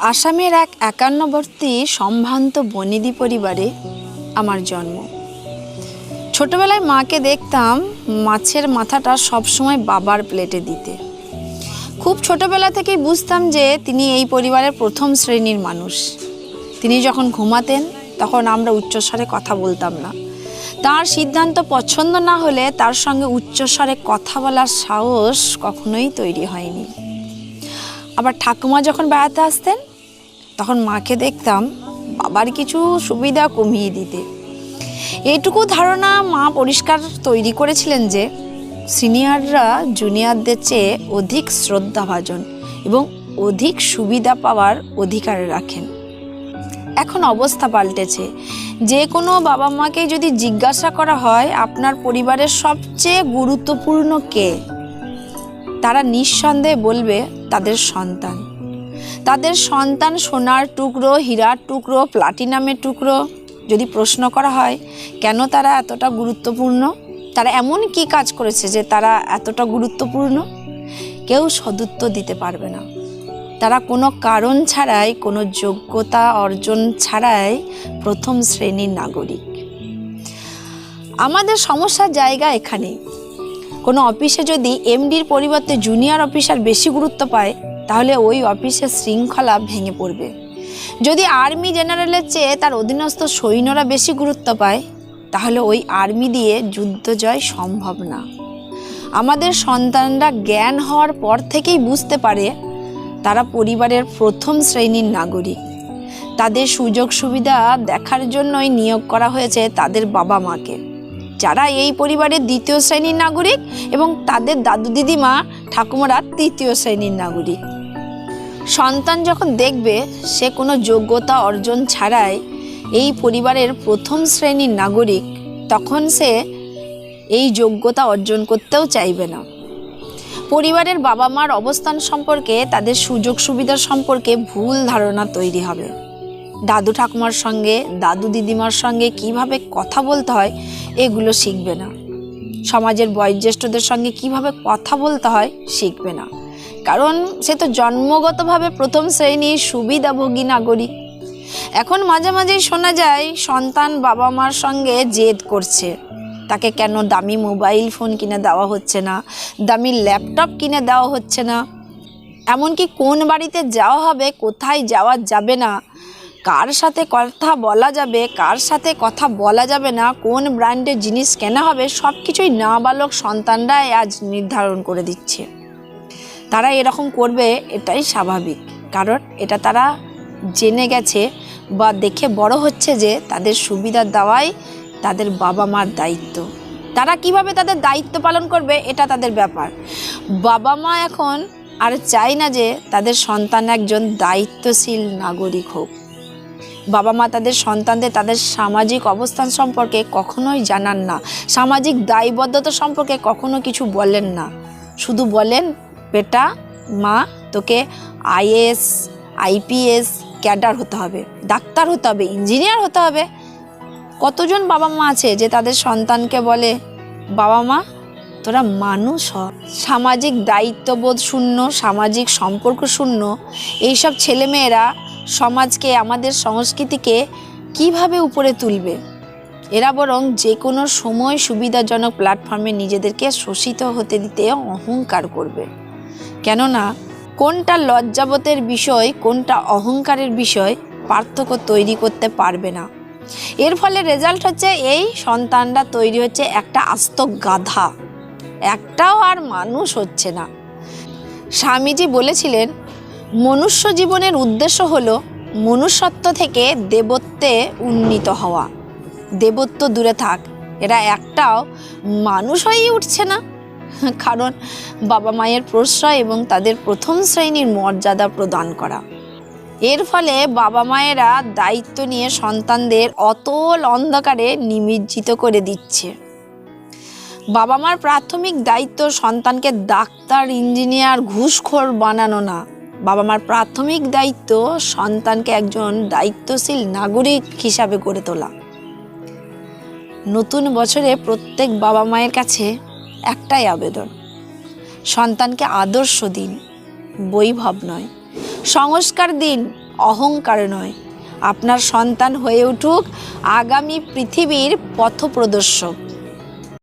আসামের এক একান্নবর্তী সম্ভ্রান্ত বনিদি পরিবারে আমার জন্ম। ছোটবেলায় মাকে দেখতাম মাছের মাথাটা সবসময় বাবার প্লেটে দিতে। খুব ছোটবেলা থেকেই বুঝতাম যে তিনি এই পরিবারের প্রথম শ্রেণির মানুষ। তিনি যখন ঘুমাতেন, তখন আমরা উচ্চস্বরে কথা বলতাম না। তার সিদ্ধান্ত পছন্দ না হলে তার সঙ্গে উচ্চস্বরে কথা বলার সাহস কখনোই তৈরি হয়নি। আবার ঠাকুমা যখন বেড়াতে আসতেন, তখন মাকে দেখতাম বাবার কিছু সুবিধা কমিয়ে দিতে। এইটুকু ধারণা মা পরিষ্কার তৈরি করেছিলেন যে, সিনিয়ররা জুনিয়রদের চেয়ে অধিক শ্রদ্ধাভাজন এবং অধিক সুবিধা পাওয়ার অধিকার রাখেন। এখন অবস্থা পাল্টেছে। যে কোনো বাবা মাকে যদি জিজ্ঞাসা করা হয়, আপনার পরিবারের সবচেয়ে গুরুত্বপূর্ণ কে? তারা নিঃসন্দেহে বলবে, তাদের সন্তান। তাদের সন্তান সোনার টুকরো, হীরার টুকরো, প্লাটিনামের টুকরো। যদি প্রশ্ন করা হয়, কেন তারা এতটা গুরুত্বপূর্ণ? তারা এমন কি কাজ করেছে যে তারা এতটা গুরুত্বপূর্ণ? কেউ সদুত্তর দিতে পারবে না। তারা কোনো কারণ ছাড়াই, কোনো যোগ্যতা অর্জন ছাড়াই প্রথম শ্রেণির নাগরিক। আমাদের সমস্যার জায়গা এখানেই। কোনো অফিসে যদি এমডির পরিবর্তে জুনিয়র অফিসার বেশি গুরুত্ব পায়, তাহলে ওই অফিসের শৃঙ্খলা ভেঙে পড়বে। যদি আর্মি জেনারেলের চেয়ে তার অধীনস্থ সৈন্যরা বেশি গুরুত্ব পায়, তাহলে ওই আর্মি দিয়ে যুদ্ধ জয় সম্ভব না। আমাদের সন্তানরা জ্ঞান হওয়ার পর থেকেই বুঝতে পারে তারা পরিবারের প্রথম শ্রেণির নাগরিক। তাদের সুযোগ সুবিধা দেখার জন্যই নিয়োগ করা হয়েছে তাদের বাবা মাকে যারা এই পরিবারের দ্বিতীয় শ্রেণির নাগরিক এবং তাদের দাদু দিদিমা, ঠাকুমারা তৃতীয় শ্রেণির নাগরিক। সন্তান যখন দেখবে, সে কোনো যোগ্যতা অর্জন ছাড়াই এই পরিবারের প্রথম শ্রেণির নাগরিক, তখন সে এই যোগ্যতা অর্জন করতেও চাইবে না। পরিবারের বাবা মার অবস্থান সম্পর্কে, তাদের সুযোগ সুবিধা সম্পর্কে ভুল ধারণা তৈরি হবে। দাদু ঠাকুমার সঙ্গে, দাদু দিদিমার সঙ্গে কীভাবে কথা বলতে হয় এগুলো শিখবে না। সমাজের বয়োজ্যেষ্ঠদের সঙ্গে কীভাবে কথা বলতে হয় শিখবে না। কারণ সে তো জন্মগতভাবে প্রথম শ্রেণির সুবিধাভোগী নাগরিক। এখন মাঝে মাঝেই শোনা যায়, সন্তান বাবা মার সঙ্গে জেদ করছে। তাকে কেন দামি মোবাইল ফোন কিনে দেওয়া হচ্ছে না? দামি ল্যাপটপ কিনে দেওয়া হচ্ছে না? এমনকি কোন বাড়িতে যাওয়া হবে, কোথায় যাওয়া যাবে না? কার সাথে কথা বলা যাবে, কার সাথে কথা বলা যাবে না, কোন ব্র্যান্ডের জিনিস কেনা হবে সব কিছুই নাবালক সন্তানরাই আজ নির্ধারণ করে দিচ্ছে। তারা এরকম করবে, এটাই স্বাভাবিক। কারণ এটা তারা জেনে গেছে বা দেখে বড় হচ্ছে যে তাদের সুবিধা দেওয়াই তাদের বাবা মার দায়িত্ব। তারা কীভাবে তাদের দায়িত্ব পালন করবে, এটা তাদের ব্যাপার। বাবা মা এখন আর চায় না যে তাদের সন্তান একজন দায়িত্বশীল নাগরিক হোক। বাবা মা তাদের সন্তানদের, তাদের সামাজিক অবস্থান সম্পর্কে কখনোই জানান না। সামাজিক দায়বদ্ধতা সম্পর্কে কখনো কিছু বলেন না। শুধু বলেন, বেটা, মা, তোকে আইএস আইপিএস ক্যাডার হতে হবে, ডাক্তার হতে হবে, ইঞ্জিনিয়ার হতে হবে। কতজন বাবা মা আছে যে তাদের সন্তানকে বলে বাবা মা তোরা মানুষ হ। সামাজিক দায়িত্ববোধ শূন্য, সামাজিক সম্পর্ক শূন্য, এইসব ছেলেমেয়েরা সমাজকে, আমাদের সংস্কৃতিকে কীভাবে উপরে তুলবে? এরা বরং যে কোনো সময় সুবিধাজনক প্ল্যাটফর্মে নিজেদেরকে শোষিত হতে দিতে অহংকার করবে। কেননা, কোনটা লজ্জাবতের বিষয়, কোনটা অহংকারের বিষয় পার্থক্য তৈরি করতে পারবে না। এর ফলে রেজাল্ট হচ্ছে এই সন্তানরা তৈরি হচ্ছে একটা আস্ত গাধা। একটাও আর মানুষ হচ্ছে না। স্বামীজি বলেছিলেন মনুষ্য জীবনের উদ্দেশ্য হল মনুষ্যত্ব থেকে দেবত্বে উন্নীত হওয়া। দেবত্ব দূরে থাক, এরা একটাও মানুষ হয়েই উঠছে না। কারণ বাবা মায়ের প্রশ্রয় এবং তাদের প্রথম শ্রেণির মর্যাদা প্রদান করা। এর ফলে বাবা মায়েরা দায়িত্ব নিয়ে সন্তানদের অতল অন্ধকারে নিমজ্জিত করে দিচ্ছে। বাবা মার প্রাথমিক দায়িত্ব সন্তানকে ডাক্তার, ইঞ্জিনিয়ার, ঘুষখোর বানানো না। বাবা মার প্রাথমিক দায়িত্ব সন্তানকে একজন দায়িত্বশীল নাগরিক হিসাবে গড়ে তোলা। নতুন বছরে প্রত্যেক বাবা মায়ের কাছে একটাই আবেদন, সন্তানকে আদর্শ দিন, বৈভব নয়, সংস্কার দিন, অহংকার নয়। আপনার সন্তান হয়ে উঠুক, আগামী পৃথিবীর পথপ্রদর্শক।